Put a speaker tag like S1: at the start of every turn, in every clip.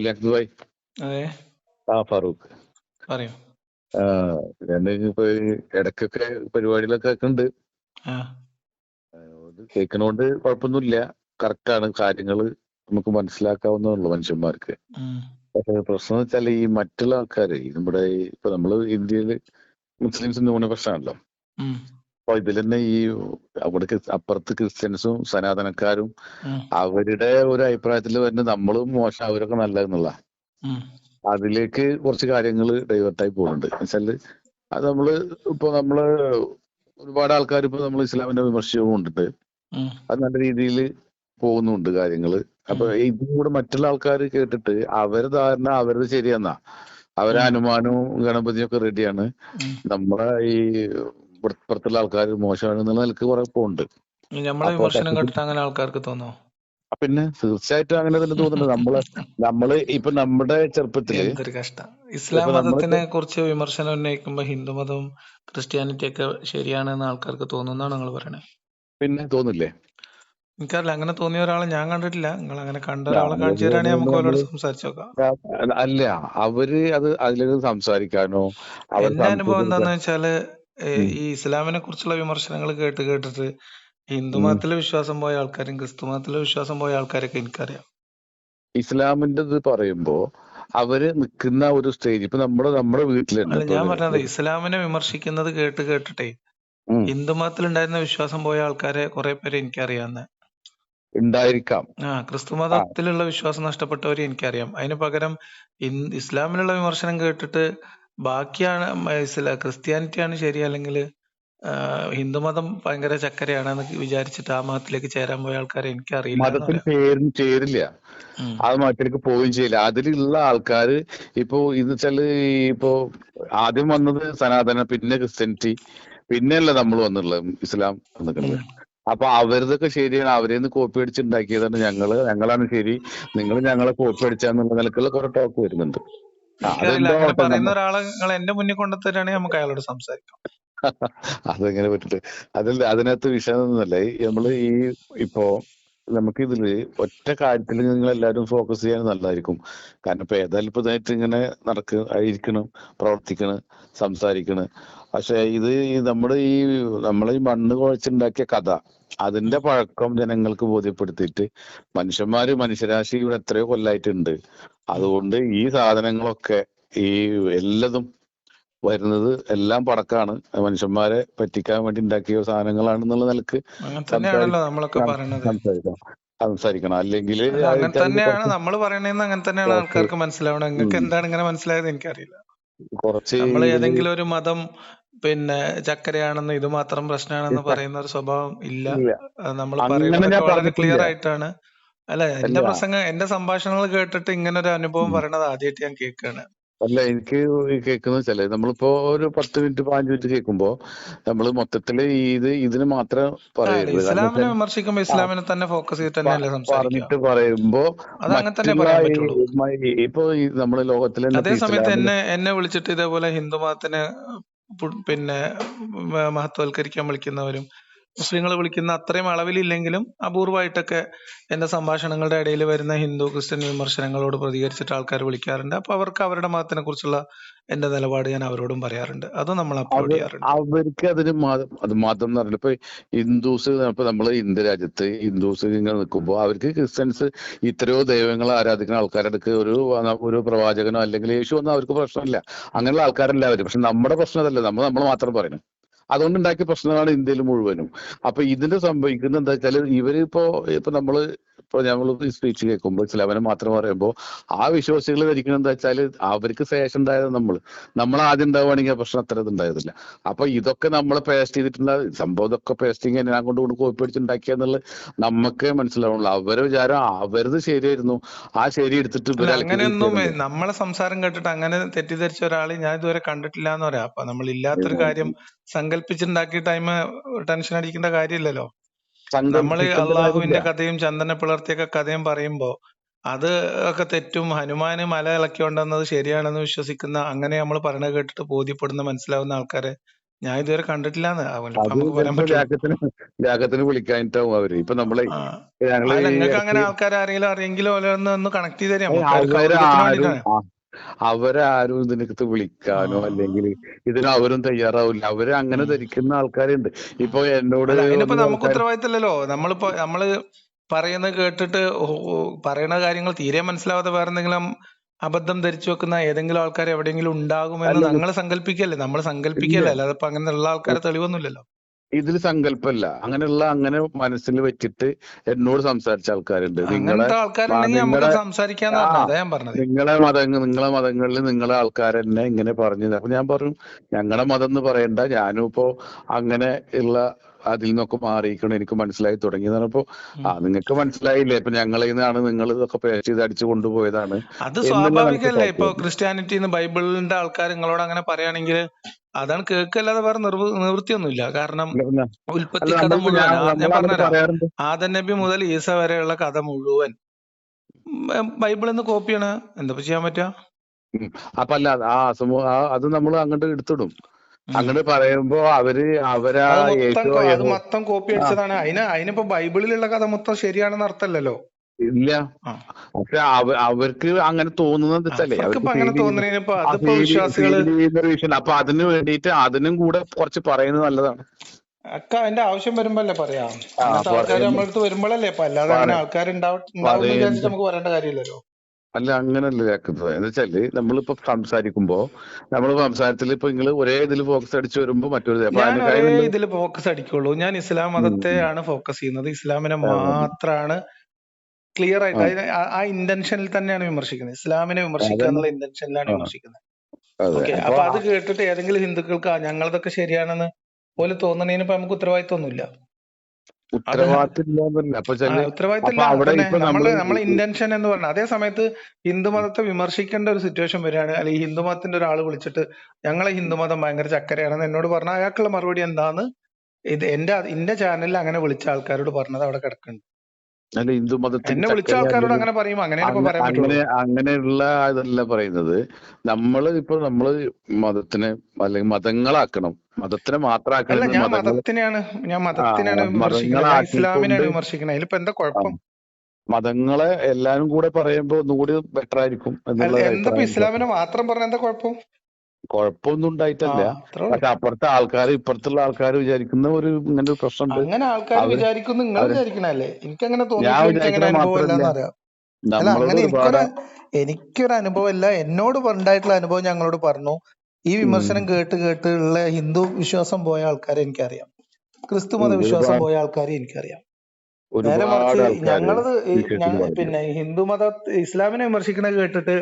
S1: ലഖ്നു ഭായ്
S2: അതെ.
S1: ആ ഫാറൂഖ്.
S2: പറയൂ.
S1: ആ ഞാൻ ഇപ്പൊ ഈ ഇടയ്ക്കൊക്കെ പരിപാടികളൊക്കെ ഉണ്ട് കേൾക്കണോണ്ട് കുഴപ്പമൊന്നുമില്ല. കറക്റ്റാണ് കാര്യങ്ങൾ നമുക്ക് മനസ്സിലാക്കാവുന്നതുള്ളൂ മനുഷ്യന്മാർക്ക്. പക്ഷെ പ്രശ്നം വെച്ചാൽ ഈ മറ്റുള്ള ആൾക്കാര് നമ്മുടെ ഇപ്പൊ നമ്മൾ ഇന്ത്യയിൽ മുസ്ലിംസ് ന്യൂനപക്ഷമാണല്ലോ അപ്പൊ ഇതിൽ തന്നെ ഈ അവിടെ അപ്പുറത്ത് ക്രിസ്ത്യൻസും സനാതനക്കാരും അവരുടെ ഒരു അഭിപ്രായത്തിൽ വരുന്ന നമ്മളും മോശം അവരൊക്കെ നല്ല
S2: എന്നുള്ള
S1: അതിലേക്ക് കുറച്ച് കാര്യങ്ങൾ ഡൈവേർട്ടായി പോകുന്നുണ്ട്. വെച്ചാൽ അത് നമ്മൾ ഇപ്പൊ നമ്മൾ ഒരുപാട് ആൾക്കാർ ഇപ്പൊ നമ്മൾ ഇസ്ലാമിന്റെ വിമർശനവും
S2: ഉണ്ടിട്ട്
S1: അത് നല്ല രീതിയിൽ പോകുന്നുണ്ട് കാര്യങ്ങൾ അപ്പൊ. ഇതും കൂടെ മറ്റുള്ള ആൾക്കാർ കേട്ടിട്ട് അവരെ ധാരണ അവരത് ശരിയെന്നാ. അവരെ അനുമാനവും ഗണപതിയും ഒക്കെ റെഡിയാണ്. നമ്മളെ ഈ ഇപ്പുറത്തുള്ള ആൾക്കാർ മോശമാണ് എന്നുള്ള നിലയ്ക്ക് കുറെ പോണ്ട്
S2: നമ്മളെ വിമർശനം കേട്ടിട്ട് അങ്ങനെ ആൾക്കാർക്ക് തോന്നോ?
S1: പിന്നെ തീർച്ചയായിട്ടും അങ്ങനെ തന്നെ തോന്നുന്നുണ്ട്. നമ്മൾ നമ്മൾ ഇപ്പൊ നമ്മുടെ
S2: ചെറുപ്പത്തിൽ ഇസ്ലാം മതത്തിനെ കുറിച്ച് വിമർശനം ഉന്നയിക്കുമ്പോ ഹിന്ദു മതവും ക്രിസ്ത്യാനിറ്റി ഒക്കെ ശരിയാണെന്ന് ആൾക്കാർക്ക് തോന്നുന്നാണ് നിങ്ങൾ പറയണേ?
S1: പിന്നെ തോന്നില്ലേ?
S2: എനിക്കറിയില്ല. അങ്ങനെ തോന്നിയ ഒരാളെ ഞാൻ കണ്ടിട്ടില്ല. നിങ്ങൾ അങ്ങനെ കണ്ട ഒരാളെ കാണിച്ചു തരാണെങ്കിൽ നമുക്ക് അവരോട് സംസാരിച്ചു നോക്കാം.
S1: അല്ല- അവർ അത് അതിലേക്ക് സംസാരിക്കാനോ
S2: എന്റെ അനുഭവം എന്താന്ന്
S1: വെച്ചാൽ.
S2: ഈ ഇസ്ലാമിനെ കുറിച്ചുള്ള വിമർശനങ്ങൾ കേട്ട് കേട്ടിട്ട് ഹിന്ദു മതത്തിലെ വിശ്വാസം പോയ ആൾക്കാരും ക്രിസ്തു മതത്തിലെ വിശ്വാസം പോയ ആൾക്കാരൊക്കെ എനിക്കറിയാം.
S1: ഇസ്ലാമിന്റെ ഇത് പറയുമ്പോ അവർ നിൽക്കുന്ന ഒരു സ്റ്റേജ് ഇപ്പൊ നമ്മുടെ നമ്മുടെ വീട്ടിലുണ്ട്
S2: അല്ല ഞാൻ പറഞ്ഞത് ഇസ്ലാമിനെ വിമർശിക്കുന്നത് കേട്ട് കേട്ടിട്ടേ ഹിന്ദു മതത്തിൽ ഉണ്ടായിരുന്ന വിശ്വാസം പോയ ആൾക്കാരെ കുറെ പേര് എനിക്കറിയാന്ന്
S1: ഉണ്ടായിരിക്കാം.
S2: ആ ക്രിസ്തു മതത്തിലുള്ള വിശ്വാസം നഷ്ടപ്പെട്ടവരെ എനിക്കറിയാം. അതിന് പകരം ഇസ്ലാമിലുള്ള വിമർശനം കേട്ടിട്ട് ബാക്കിയാണ് ഇസ്ലാ ക്രിസ്ത്യാനിറ്റിയാണ് ശരി അല്ലെങ്കിൽ ഹിന്ദുമതം ഭയങ്കര ചക്കരയാണെന്ന് വിചാരിച്ചിട്ട് ആ മതത്തിലേക്ക് ചേരാൻ പോയ ആൾക്കാരെ എനിക്കറിയില്ല
S1: മതത്തിൽ
S2: പറയാം.
S1: ചേരും ചേരില്ല.
S2: അത്
S1: ആ മതത്തിലേക്ക് പോവുകയും ചെയ്യില്ല. അതിലുള്ള ആൾക്കാര് ഇപ്പോ ഇത് വെച്ചാൽ ഇപ്പോ ആദ്യം വന്നത് സനാതന പിന്നെ ക്രിസ്ത്യാനിറ്റി പിന്നെയല്ല നമ്മൾ വന്നുള്ളത് ഇസ്ലാം എന്നൊക്കെ. അപ്പൊ അവരതൊക്കെ ശരിയാണ്. അവരെ നിന്ന് കോപ്പി അടിച്ചുണ്ടാക്കിയതാണ് ഞങ്ങൾ. ഞങ്ങളാണ് ശരി. നിങ്ങൾ ഞങ്ങളെ കോപ്പി അടിച്ചാന്നുള്ള നിലക്കുള്ള കുറെ ടോക്ക് വരുന്നുണ്ട്.
S2: എനിക്കറിയില്ല അങ്ങനെ പറയുന്ന ഒരാളെ നിങ്ങൾ എന്റെ മുന്നിൽ കൊണ്ടുത്തരാണെങ്കിൽ നമുക്ക് അയാളോട് സംസാരിക്കാം.
S1: അതെങ്ങനെ പറ്റില്ല. അതല്ല അതിനകത്ത് വിഷയം ഒന്നുമല്ല ഈ നമ്മൾ ഈ ഇപ്പോ നമുക്ക് ഇതിൽ ഒറ്റ കാര്യത്തിൽ നിങ്ങൾ എല്ലാവരും ഫോക്കസ് ചെയ്യാൻ നല്ലതായിരിക്കും. കാരണം ഇപ്പൊ ഏതായാലും ഇപ്പൊ ഇതായിട്ട് ഇങ്ങനെ നടക്ക ഇരിക്കണം പ്രവർത്തിക്കണം സംസാരിക്കണം. പക്ഷെ ഇത് നമ്മുടെ ഈ നമ്മളെ ഈ മണ്ണ് കുഴച്ചുണ്ടാക്കിയ കഥ അതിന്റെ പഴക്കം ജനങ്ങൾക്ക് ബോധ്യപ്പെടുത്തിയിട്ട് മനുഷ്യന്മാര് മനുഷ്യരാശി ഇവിടെ എത്രയോ കൊല്ലായിട്ടുണ്ട്. അതുകൊണ്ട് ഈ സാധനങ്ങളൊക്കെ ഈ എല്ലതും വരുന്നത് എല്ലാം പടക്കാണ്. മനുഷ്യന്മാരെ പറ്റിക്കാൻ വേണ്ടി ഉണ്ടാക്കിയ സാധനങ്ങളാണെന്നുള്ള നിലയ്ക്ക്
S2: സംസാരിക്കാം.
S1: സംസാരിക്കണം. അല്ലെങ്കിൽ
S2: അല്ല, അങ്ങനെ തന്നെയാണ് നമ്മൾ പറയണതെന്ന് അങ്ങനെ തന്നെയാണ് ആൾക്കാർക്ക് മനസ്സിലാവണം നിങ്ങൾക്ക് എന്താണ് ഇങ്ങനെ മനസ്സിലായത് എനിക്കറിയില്ല.
S1: കുറച്ച്
S2: നമ്മൾ ഏതെങ്കിലും ഒരു മതം പിന്നെ ചക്കരയാണെന്ന് ഇത് മാത്രം പ്രശ്നമാണെന്ന് പറയുന്ന ഒരു സ്വഭാവം ഇല്ല. നമ്മൾ
S1: പറയുന്നത്
S2: വളരെ ക്ലിയർ ആയിട്ടാണ്. അല്ല എന്റെ പ്രസംഗം എന്റെ സംഭാഷണങ്ങൾ കേട്ടിട്ട് ഇങ്ങനെ ഒരു അനുഭവം. പറയണത് ആദ്യമായിട്ട് ഞാൻ കേൾക്കുകയാണ്
S1: അല്ല എനിക്ക് കേൾക്കുന്ന വെച്ചാൽ നമ്മളിപ്പോ ഒരു പത്ത് മിനിറ്റ് പതിനഞ്ച് മിനിറ്റ് കേൾക്കുമ്പോ നമ്മൾ മൊത്തത്തിൽ ഇത് ഇതിന് മാത്രം പറയരുത്.
S2: ഇസ്ലാമിനെ വിമർശിക്കുമ്പോ ഇസ്ലാമിനെ തന്നെ ഫോക്കസ് ചെയ്തിട്ട് തന്നെയല്ലേ
S1: പറഞ്ഞിട്ട് പറയുമ്പോ ഇപ്പൊ ഈ നമ്മുടെ ലോകത്തിലെ
S2: അതേ സമയത്ത് എന്നെ എന്നെ വിളിച്ചിട്ട് ഇതേപോലെ ഹിന്ദു മതത്തിനെ പിന്നെ മഹത്വവൽക്കരിക്കാൻ വിളിക്കുന്നവരും മുസ്ലിങ്ങൾ വിളിക്കുന്ന അത്രയും അളവിലില്ലെങ്കിലും അപൂർവമായിട്ടൊക്കെ എന്റെ സംഭാഷണങ്ങളുടെ ഇടയിൽ വരുന്ന ഹിന്ദു ക്രിസ്ത്യൻ വിമർശനങ്ങളോട് പ്രതികരിച്ചിട്ട് ആൾക്കാർ വിളിക്കാറുണ്ട്. അപ്പൊ അവർക്ക് അവരുടെ മതത്തിനെ കുറിച്ചുള്ള എന്റെ നിലപാട് ഞാൻ അവരോടും പറയാറുണ്ട്. അത് നമ്മൾ അപ്ലോഡ് ചെയ്യാറുണ്ട്.
S1: അവർക്ക് അതിന് മതം അത് മതം എന്ന് പറഞ്ഞിട്ട് ഇപ്പൊ ഹിന്ദുസ് ഇപ്പൊ നമ്മൾ ഇന്ത്യ രാജ്യത്ത് ഹിന്ദുസ് ഇങ്ങനെ നിൽക്കുമ്പോ അവർക്ക് ക്രിസ്ത്യൻസ് ഇത്രയോ ദൈവങ്ങൾ ആരാധിക്കുന്ന ആൾക്കാരുടെ അടുക്ക് ഒരു ഒരു പ്രവാചകനോ അല്ലെങ്കിൽ യേശു ഒന്നും അവർക്ക് പ്രശ്നമില്ല. അങ്ങനെയുള്ള ആൾക്കാരല്ല അവർ പക്ഷെ നമ്മുടെ പ്രശ്നം അതല്ല. നമ്മൾ നമ്മൾ മാത്രം പറയുന്നത്. അതുകൊണ്ട് പ്രശ്നങ്ങളാണ് പ്രശ്നമാണ് ഇന്ത്യയിൽ മുഴുവനും. അപ്പൊ ഇതിന് സംഭവിക്കുന്നത് എന്താ വെച്ചാൽ ഇവരിപ്പോ ഇപ്പൊ നമ്മൾ ഇപ്പൊ നമ്മൾ സ്പീച്ച് കേൾക്കുമ്പോൾ ചിലവനെ മാത്രം പറയുമ്പോൾ ആ വിശ്വാസികൾ ധരിക്കണം എന്താ വെച്ചാൽ അവർക്ക് ശേഷം ഉണ്ടായത് നമ്മൾ നമ്മൾ ആദ്യം ഉണ്ടാവുകയാണെങ്കിൽ ആ പ്രശ്നം അത്ര ഇത് ഉണ്ടായതില്ല. അപ്പൊ ഇതൊക്കെ നമ്മൾ പേസ്റ്റ് ചെയ്തിട്ടുള്ള സംഭവം ഇതൊക്കെ പേസ്റ്റിങ് ഞാൻ കൊണ്ട് കൊണ്ട് കോപ്പി അടിച്ചുണ്ടാക്കിയെന്നുള്ളത് നമുക്ക് മനസ്സിലാവുള്ളൂ. അവരെ വിചാരം അവരത് ശരിയായിരുന്നു. ആ ശരി എടുത്തിട്ട്
S2: അങ്ങനെയൊന്നും നമ്മളെ സംസാരം കേട്ടിട്ട് അങ്ങനെ തെറ്റിദ്ധരിച്ച ഒരാളെ ഞാൻ ഇതുവരെ കണ്ടിട്ടില്ല എന്ന് പറയാം. അപ്പൊ നമ്മൾ ഇല്ലാത്തൊരു കാര്യം സങ്കല്പിച്ചുണ്ടാക്കി ടൈം ടെൻഷൻ അടിക്കേണ്ട കാര്യമില്ലല്ലോ.
S1: നമ്മൾ
S2: അള്ളാഹുവിന്റെ കഥയും ചന്ദന പിളർത്തിയൊക്കെ കഥയും പറയുമ്പോ അത് ഒക്കെ തെറ്റും. ഹനുമാന് മല ഇളക്കി കൊണ്ടുവന്നത് ശരിയാണെന്ന് വിശ്വസിക്കുന്ന അങ്ങനെ നമ്മൾ പറയണ കേട്ടിട്ട് ബോധ്യപ്പെടുന്ന മനസ്സിലാവുന്ന ആൾക്കാരെ ഞാൻ ഇതുവരെ കണ്ടിട്ടില്ലാന്ന്.
S1: വിളിക്കാനിട്ടാവും അവർ. ഇപ്പൊ നമ്മളെ
S2: നിങ്ങൾക്ക് അങ്ങനെ ആൾക്കാരെ ആരെങ്കിലും അറിയെങ്കിലും ഒന്ന് കണക്ട് ചെയ്ത് തരാം.
S1: അവരാരും ഇതിനകത്ത് വിളിക്കാനോ അല്ലെങ്കിൽ ഇതിന് അവരും തയ്യാറാവില്ല. അവർ അങ്ങനെ. ധരിക്കുന്ന ആൾക്കാരുണ്ട്. ഇപ്പൊ എന്നോട്
S2: അതിനിപ്പോ നമുക്ക് ഉത്തരവാദിത്തമില്ലല്ലോ. നമ്മളിപ്പോ നമ്മൾ പറയുന്നത് കേട്ടിട്ട് പറയുന്ന കാര്യങ്ങൾ തീരെ മനസ്സിലാവാതെ വേറെ എന്തെങ്കിലും അബദ്ധം ധരിച്ചു വെക്കുന്ന ഏതെങ്കിലും ആൾക്കാർ എവിടെയെങ്കിലും ഉണ്ടാകുമെന്ന് ഞങ്ങൾ സങ്കല്പിക്കല്ലേ? നമ്മൾ സങ്കല്പിക്കല്ലേ? അല്ലാതെ ഇപ്പൊ അങ്ങനെയുള്ള ആൾക്കാരെ തെളിവൊന്നുമില്ലല്ലോ.
S1: ഇതിൽ സങ്കല്പല്ല അങ്ങനെയുള്ള അങ്ങനെ മനസ്സിൽ വെച്ചിട്ട് എന്നോട് സംസാരിച്ച ആൾക്കാരുണ്ട്. നിങ്ങളെ നിങ്ങളെ മതങ്ങൾ നിങ്ങളെ മതങ്ങളിൽ നിങ്ങളെ ആൾക്കാരെന്നെ ഇങ്ങനെ പറഞ്ഞു അപ്പൊ ഞാൻ പറഞ്ഞു ഞങ്ങളുടെ മതം എന്ന് പറയണ്ട. ഞാനും ഇപ്പോ അങ്ങനെ ഉള്ള അതിൽ നിന്നൊക്കെ മാറിയിരിക്കണം. എനിക്ക് മനസ്സിലായി തുടങ്ങി എന്ന് പറഞ്ഞപ്പോ ആ നിങ്ങൾക്ക് മനസ്സിലായില്ലേ? ഇപ്പൊ ഞങ്ങളിൽ നിന്നാണ് നിങ്ങൾ ഇതൊക്കെ പേസ്റ്റ് ചെയ്ത് അടിച്ചു കൊണ്ടുപോയതാണ്.
S2: അത്
S1: സ്വാഭാവികമല്ലേ
S2: സ്വാഭാവികല്ലേ? ഇപ്പൊ
S1: സാധ്യത
S2: ക്രിസ്ത്യാനിറ്റിന്ന് ബൈബിളിന്റെ ആൾക്കാർ നിങ്ങളോട് അങ്ങനെ പറയുകയാണെങ്കിൽ അതാണ് കേൾക്കല്ലാതെ വേറെ നിർവ നിവൃത്തിയൊന്നുമില്ല. കാരണം ഉൽപ്പത്തി കഥ മുഴുവൻ
S1: ഞാൻ
S2: പറഞ്ഞുതരാം
S1: പറയാറുണ്ട്.
S2: ആദം നബി മുതൽ ഈസ വരെയുള്ള കഥ മുഴുവൻ ബൈബിളിന്ന് ബൈബിളിൽ നിന്ന് കോപ്പിയാണ് എന്താ ചെയ്യാൻ പറ്റുക.
S1: അപ്പൊ അല്ല ആ സമൂഹ അത് നമ്മൾ അങ്ങോട്ട് എടുത്തിടും. അങ്ങനെ പറയുമ്പോ അവർ അവരാ
S2: അത് മൊത്തം കോപ്പി അടിച്ചതാണ്. അതിന് അതിനിപ്പോ ബൈബിളിലുള്ള കഥ മൊത്തം ശരിയാണെന്ന് അർത്ഥമല്ലല്ലോ
S1: ഇല്ല. പക്ഷെ അവ അവർക്ക് അങ്ങനെ തോന്നുന്നത് വിഷയം അപ്പൊ അതിന് വേണ്ടിയിട്ട് അതിനും കൂടെ കുറച്ച് പറയുന്നത് നല്ലതാണ്.
S2: അക്ക അതിന്റെ ആവശ്യം വരുമ്പോല്ലേ പറയാം. ആൾക്കാർ നമ്മളടുത്ത് വരുമ്പോഴല്ലേ അപ്പൊ അല്ലാതെ അങ്ങനെ ആൾക്കാർ നമുക്ക് പറയേണ്ട കാര്യമില്ലല്ലോ.
S1: അല്ല അങ്ങനല്ല കേൾക്കുന്നത്. എന്ന് വെച്ചാൽ നമ്മളിപ്പോ സംസാരിക്കുമ്പോ നമ്മൾ സംസാരത്തിൽ ഇപ്പൊ നിങ്ങൾ ഒരേ ഇതിൽ ഫോക്കസ് അടിച്ചു വരുമ്പോ മറ്റൊരു ഇതിൽ
S2: ഇതിൽ ഫോക്കസ് അടിക്കുള്ളൂ. ഞാൻ ഇസ്ലാം. മതത്തെയാണ് ഫോക്കസ് ചെയ്യുന്നത്. ഇസ്ലാമിനെ
S1: ആ,
S2: മാത്രമാണ് ക്ലിയർ ആയിട്ട്
S1: ആ,
S2: അതിന് ആ ആ ഇന്റൻഷനിൽ തന്നെയാണ് വിമർശിക്കുന്നത്. ഇസ്ലാമിനെ വിമർശിക്കുക എന്നുള്ള ഇന്റൻഷനിലാണ് വിമർശിക്കുന്നത്. ഓക്കെ.
S1: അപ്പൊ
S2: അത് കേട്ടിട്ട് ഏതെങ്കിലും ഹിന്ദുക്കൾക്ക് ഞങ്ങളതൊക്കെ ശരിയാണെന്ന് പോലെ തോന്നണേന് ഇപ്പൊ നമുക്ക് ഉത്തരവാദിത്വം ഒന്നുമില്ല.
S1: ഉത്തരവാദിത്തം ഇല്ലാന്നല്ല അപ്പൊ
S2: ആ
S1: വെച്ചാൽ
S2: ഉത്തരവാദിത്തം
S1: അപ്പൊ
S2: ഇല്ല
S1: അവിടെ
S2: അതന്നെ
S1: ഇപ്പൊ
S2: നമ്മളെ നമ്മൾ ഇന്റൻഷൻ എന്ന് പറഞ്ഞ അതേ സമയത്ത് ഹിന്ദുമതത്തെ വിമർശിക്കേണ്ട ഒരു സിറ്റുവേഷൻ വരികയാണ്. അല്ലെങ്കിൽ ഹിന്ദുമതത്തിന്റെ ഒരാൾ വിളിച്ചിട്ട് ഞങ്ങളെ ഹിന്ദുമതം ഭയങ്കര ചക്കരയാണെന്ന് എന്നോട് പറഞ്ഞ അയാൾക്കുള്ള മറുപടി എന്താന്ന്? ഇത് എന്റെ എന്റെ ചാനലിൽ അങ്ങനെ വിളിച്ച ആൾക്കാരോട് പറഞ്ഞത് അവിടെ കിടക്കുന്നുണ്ട്.
S1: അല്ല ഹിന്ദു മതത്തിന്
S2: എന്നെ വിളിച്ച ആൾക്കാരോട് അങ്ങനെ പറയും
S1: അങ്ങനെ അങ്ങനെയുള്ള ഇതല്ല പറയുന്നത്. നമ്മൾ ഇപ്പൊ നമ്മൾ മതത്തിനെ അല്ലെങ്കിൽ മതങ്ങളാക്കണം. മതത്തിനെ മാത്രമാക്കണം
S2: ഞാൻ മതത്തിനെയാണ് ഞാൻ മതത്തിനെയാണ് ഇസ്ലാമിനെയാണ്
S1: മതങ്ങളാക്കിക്കൊണ്ട്
S2: വിമർശിക്കുന്നത്. അതിലിപ്പോ എന്താ കുഴപ്പം?
S1: മതങ്ങളെ എല്ലാരും കൂടെ പറയുമ്പോ ഒന്നുകൂടി ബെറ്റർ ആയിരിക്കും
S2: ഇസ്ലാമിനെ മാത്രം പറഞ്ഞ എന്താ കുഴപ്പം?
S1: കുഴപ്പമൊന്നും ഉണ്ടായിട്ടല്ല പക്ഷെ അപ്പുറത്തെ ആൾക്കാർ ഇപ്പുറത്തുള്ള ആൾക്കാർ വിചാരിക്കുന്ന ഒരു ഇങ്ങനെ ഒരു പ്രശ്നമുണ്ട്.
S2: അങ്ങനെ ആൾക്കാർ വിചാരിക്കുന്നു നിങ്ങൾ വിചാരിക്കണല്ലേ എനിക്ക് അങ്ങനെ എനിക്കൊരു എന്നോട് ഉണ്ടായിട്ടുള്ള അനുഭവം ഞങ്ങളോട് പറഞ്ഞു. ഈ വിമർശനം കേട്ട് കേട്ട് ഉള്ള ഹിന്ദു വിശ്വാസം പോയ ആൾക്കാരെ എനിക്കറിയാം. ക്രിസ്തു മത വിശ്വാസം പോയ ആൾക്കാരെ എനിക്കറിയാം. നേരെ മറിച്ച് ഞങ്ങളത് പിന്നെ ഹിന്ദു മത ഇസ്ലാമിനെ വിമർശിക്കുന്നത് കേട്ടിട്ട്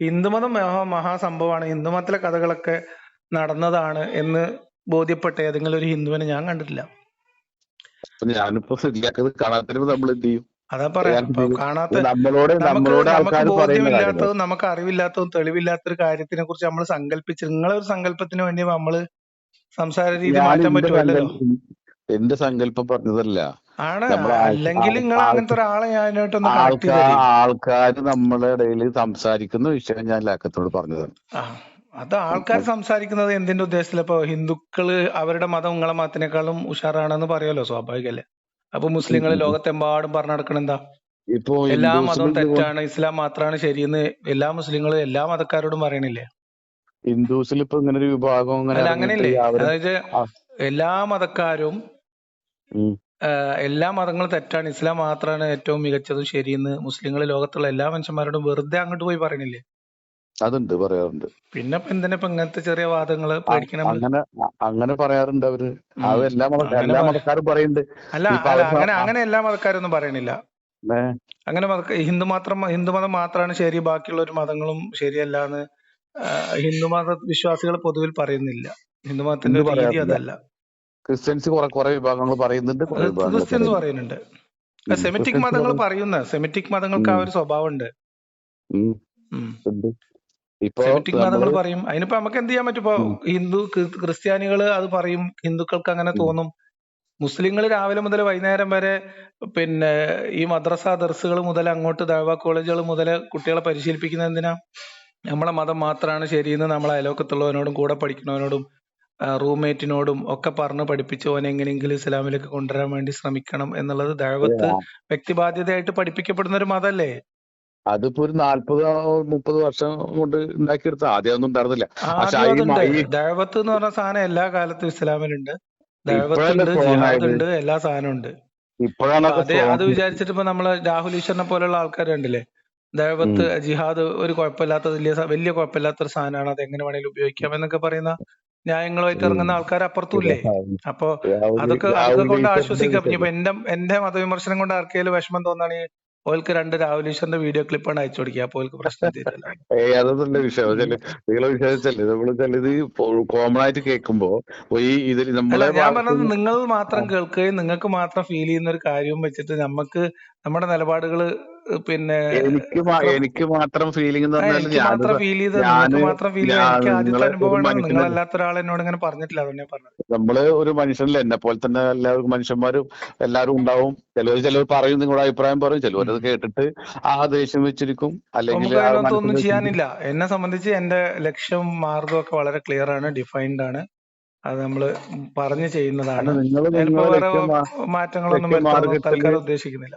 S2: ഹിന്ദുമതം മഹാ മഹാസംഭവമാണ്. ഹിന്ദുമതത്തിലെ കഥകളൊക്കെ നടന്നതാണ് എന്ന് ബോധ്യപ്പെട്ട ഏതെങ്കിലും ഒരു ഹിന്ദുവിനെ ഞാൻ കണ്ടിട്ടില്ല.
S1: ഞാനിപ്പോ നമ്മൾ എന്ത് ചെയ്യും?
S2: അതാ പറയാം. കാണാത്ത
S1: നമ്മളോട്
S2: നമുക്ക്
S1: നമ്മളോട്
S2: നമുക്ക്
S1: ആൾക്കാർ പറയുന്ന കാര്യങ്ങൾ
S2: ബോധ്യമില്ലാത്തതും നമുക്ക് അറിവില്ലാത്തതും തെളിവില്ലാത്തൊരു കാര്യത്തിനെ കുറിച്ച് നമ്മൾ സങ്കല്പിച്ച് നിങ്ങളെ ഒരു സങ്കല്പത്തിന് വേണ്ടി നമ്മൾ സംസാര രീതി മാറ്റാൻ പറ്റുമല്ലോ
S1: എന്റെ സങ്കല്പം പറഞ്ഞതല്ല.
S2: ആണ്. അല്ലെങ്കിൽ നിങ്ങൾ അങ്ങനത്തെ ഒരാളെ ഞാനായിട്ടൊന്ന്
S1: ആൾക്കാർ നമ്മുടെ ഇടയിൽ സംസാരിക്കുന്ന വിഷയം ഞാൻ ലാക്കത്തോട് പറഞ്ഞതാണ്.
S2: അത് ആൾക്കാർ സംസാരിക്കുന്നത് എന്തിന്റെ ഉദ്ദേശത്തിൽ ഇപ്പൊ ഹിന്ദുക്കൾ അവരുടെ മതം നിങ്ങളെ മതത്തിനേക്കാളും ഉഷാറാണെന്ന് പറയുമല്ലോ സ്വാഭാവികല്ലേ? അപ്പൊ മുസ്ലിങ്ങൾ ലോകത്തെമ്പാടും പറഞ്ഞു നടക്കണ എന്താ?
S1: ഇപ്പോ
S2: എല്ലാ മതവും തെറ്റാണ്. ഇസ്ലാം മാത്രമാണ് ശരിയെന്ന് എല്ലാ മുസ്ലിങ്ങളും എല്ലാ മതക്കാരോടും പറയണില്ലേ?
S1: ഹിന്ദുസിൽ ഇപ്പൊ ഇങ്ങനെ ഒരു വിഭാഗം
S2: അങ്ങനെയല്ലേ? അതായത് എല്ലാ മതക്കാരും എല്ലാ മതങ്ങളും തെറ്റാണ്. ഇസ്ലാം മാത്രമാണ് ഏറ്റവും മികച്ചതും ശരിയെന്ന് മുസ്ലിങ്ങൾ ലോകത്തുള്ള എല്ലാ മനുഷ്യന്മാരോടും വെറുതെ അങ്ങോട്ട് പോയി പറയണില്ലേ?
S1: അതുണ്ട് പറയാറുണ്ട്.
S2: പിന്നെ എന്തിനാ ഇപ്പൊ ഇങ്ങനത്തെ ചെറിയ പേടിക്കണം
S1: അങ്ങനെ അങ്ങനെ പറയാറുണ്ട് അവർ. അത് എല്ലാ എല്ലാ മതക്കാരും പറയുന്നുണ്ട്
S2: അല്ല അങ്ങനെ അങ്ങനെ എല്ലാ മതക്കാരൊന്നും പറയണില്ല.
S1: ഏ,
S2: അങ്ങനെ ഹിന്ദു മാത്രം ഹിന്ദു മതം മാത്രമാണ് ശരി ബാക്കിയുള്ള ഒരു മതങ്ങളും ശരിയല്ല എന്ന് ഹിന്ദു മത വിശ്വാസികൾ പൊതുവിൽ പറയുന്നില്ല. ഹിന്ദു മതത്തിന്റെ രീതി അതല്ല.
S1: ക്രിസ്ത്യൻസ് കുറെ കുറെ വിഭാഗങ്ങൾ പറയുന്നുണ്ട്
S2: ക്രിസ്ത്യൻസ്
S1: പറയുന്നുണ്ട്.
S2: സെമിറ്റിക് മതങ്ങൾ പറയുന്ന സെമിറ്റിക് മതങ്ങൾക്ക് ആ ഒരു സ്വഭാവം ഉണ്ട്. സെമിറ്റിക് മതങ്ങൾ പറയും. അതിനിപ്പോ നമുക്ക് എന്ത് ചെയ്യാൻ പറ്റും? ഇപ്പൊ ഹിന്ദു ക്രിസ്ത്യാനികൾ അത് പറയും. ഹിന്ദുക്കൾക്ക് അങ്ങനെ തോന്നും. മുസ്ലിങ്ങൾ രാവിലെ മുതൽ വൈകുന്നേരം വരെ പിന്നെ ഈ മദ്രസ ദർസുകൾ മുതൽ അങ്ങോട്ട് ദഴവ കോളേജുകൾ മുതൽ കുട്ടികളെ പരിശീലിപ്പിക്കുന്നത് എന്തിനാ? നമ്മളെ മതം മാത്രമാണ് ശരിയെന്ന് നമ്മളെ അയലോക്കത്തുള്ളവനോടും കൂടെ പഠിക്കുന്നവനോടും റൂംമേറ്റിനോടും ഒക്കെ പറഞ്ഞ് പഠിപ്പിച്ച് ഓനെ എങ്ങനെയെങ്കിലും ഇസ്ലാമിലേക്ക് കൊണ്ടുവരാൻ വേണ്ടി ശ്രമിക്കണം എന്നുള്ളത് ദഅവത്ത് വ്യക്തിബാധ്യതയായിട്ട് പഠിപ്പിക്കപ്പെടുന്ന ഒരു മതല്ലേ?
S1: അതിപ്പോ ഒരു നാല്പത് മുപ്പത് വർഷം കൊണ്ട് ഉണ്ടാക്കിയെടുത്ത ആദ്യം ഒന്നും ഉണ്ടായിരുന്നില്ല.
S2: ദഴവത്ത് എന്ന് പറഞ്ഞ സാധനം എല്ലാ കാലത്തും ഇസ്ലാമിലുണ്ട്. ദൈവത്തുണ്ട് എല്ലാ സാധനവും ഉണ്ട്.
S1: ഇപ്പോഴാണ്
S2: അതേ. വിചാരിച്ചിട്ട് ഇപ്പൊ നമ്മൾ രാഹുൽ ഈശ്വറിനെ പോലുള്ള ആൾക്കാരുണ്ടല്ലേ ദൈവത്ത് ജിഹാദ് ഒരു കുഴപ്പമില്ലാത്ത വലിയ വലിയ കുഴപ്പമില്ലാത്ത ഒരു സാധനമാണ്. അത് എങ്ങനെ വേണേലും ഉപയോഗിക്കാം എന്നൊക്കെ പറയുന്ന ന്യായങ്ങളുമായിട്ട്. ഇറങ്ങുന്ന ആൾക്കാർ അപ്പുറത്തും ഇല്ലേ അപ്പൊ അതൊക്കെ അതൊക്കെ കൊണ്ട് ആശ്വസിക്കാം. ഇപ്പൊ എന്റെ എന്റെ മതവിമർശനം കൊണ്ട് ആർക്കെങ്കിലും വിഷമം തോന്നുകയാണെങ്കിൽ ഓൽക്ക് രണ്ട് രാഹുൽ ഈശ്വറിന്റെ വീഡിയോ ക്ലിപ്പാണ് അയച്ചു കൊടുക്കുക. അപ്പൊ ഓൽക്ക് പ്രശ്നം
S1: ഏയ് വിഷയം നിങ്ങളെ നമ്മൾ ഇത് കോമൺ ആയിട്ട് കേൾക്കുമ്പോ ഈ ഇതിൽ
S2: അല്ല
S1: നമ്മളെ
S2: ഞാൻ പറഞ്ഞത് നിങ്ങൾ മാത്രം കേൾക്കുകയും നിങ്ങൾക്ക് മാത്രം ഫീൽ ചെയ്യുന്ന ഒരു കാര്യവും വെച്ചിട്ട് നമുക്ക് നമ്മുടെ നിലപാടുകൾ പിന്നെ
S1: എനിക്ക് എനിക്ക് മാത്രം ഫീലിംഗ്
S2: എനിക്ക് മാത്രം ഫീൽ ചെയ്ത് നിങ്ങൾക്ക് മാത്രം ഫീൽ ചെയ്ത്
S1: ഞാൻ
S2: എനിക്ക് ആദ്യത്തെ അനുഭവമാണ്. ഒരാൾ എന്നോട് ഇങ്ങനെ പറഞ്ഞിട്ടില്ല പറഞ്ഞത്.
S1: നമ്മൾ ഒരു മനുഷ്യനല്ലേ? എന്നെ പോലെ തന്നെ എല്ലാവർക്കും മനുഷ്യന്മാരും എല്ലാവരും ഉണ്ടാവും. ചിലവർ ചിലർ പറയും നിങ്ങളുടെ അഭിപ്രായം പറയും. ചിലവർ അത് കേട്ടിട്ട് ആ ദേഷ്യം വെച്ചിരിക്കും. അല്ലെങ്കിൽ
S2: നമുക്ക് ഒന്നും ചെയ്യാനില്ല. എന്നെ സംബന്ധിച്ച് എന്റെ ലക്ഷ്യം മാർഗവും ഒക്കെ വളരെ ക്ലിയർ ആണ് ഡിഫൈൻഡ് ആണ്. അത് നമ്മൾ പറഞ്ഞു ചെയ്യുന്നതാണ്.
S1: നിങ്ങൾ
S2: മാറ്റങ്ങളൊന്നും തൽക്കാലം ഉദ്ദേശിക്കുന്നില്ല.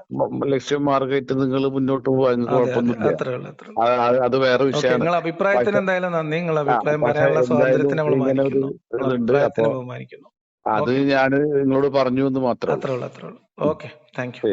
S1: ലക്ഷ്യം മാർഗമായിട്ട് നിങ്ങൾ മുന്നോട്ട് പോകാൻ
S2: അതെ
S1: കുഴപ്പമൊന്നുമില്ല. വേറെ വിഷയമാണ്.
S2: അഭിപ്രായത്തിന് എന്തായാലും നന്ദി. നിങ്ങളെ
S1: ആ,
S2: അഭിപ്രായം പറയാനുള്ള സ്വാതന്ത്ര്യത്തിന് നമ്മൾ ബഹുമാനിക്കുന്നു
S1: അത് ഞാൻ നിങ്ങളോട് പറഞ്ഞു എന്ന് മാത്രം
S2: അത്രേ ഉള്ളൂ അത്രേ ഉള്ളൂ. ഓക്കെ. Thank you.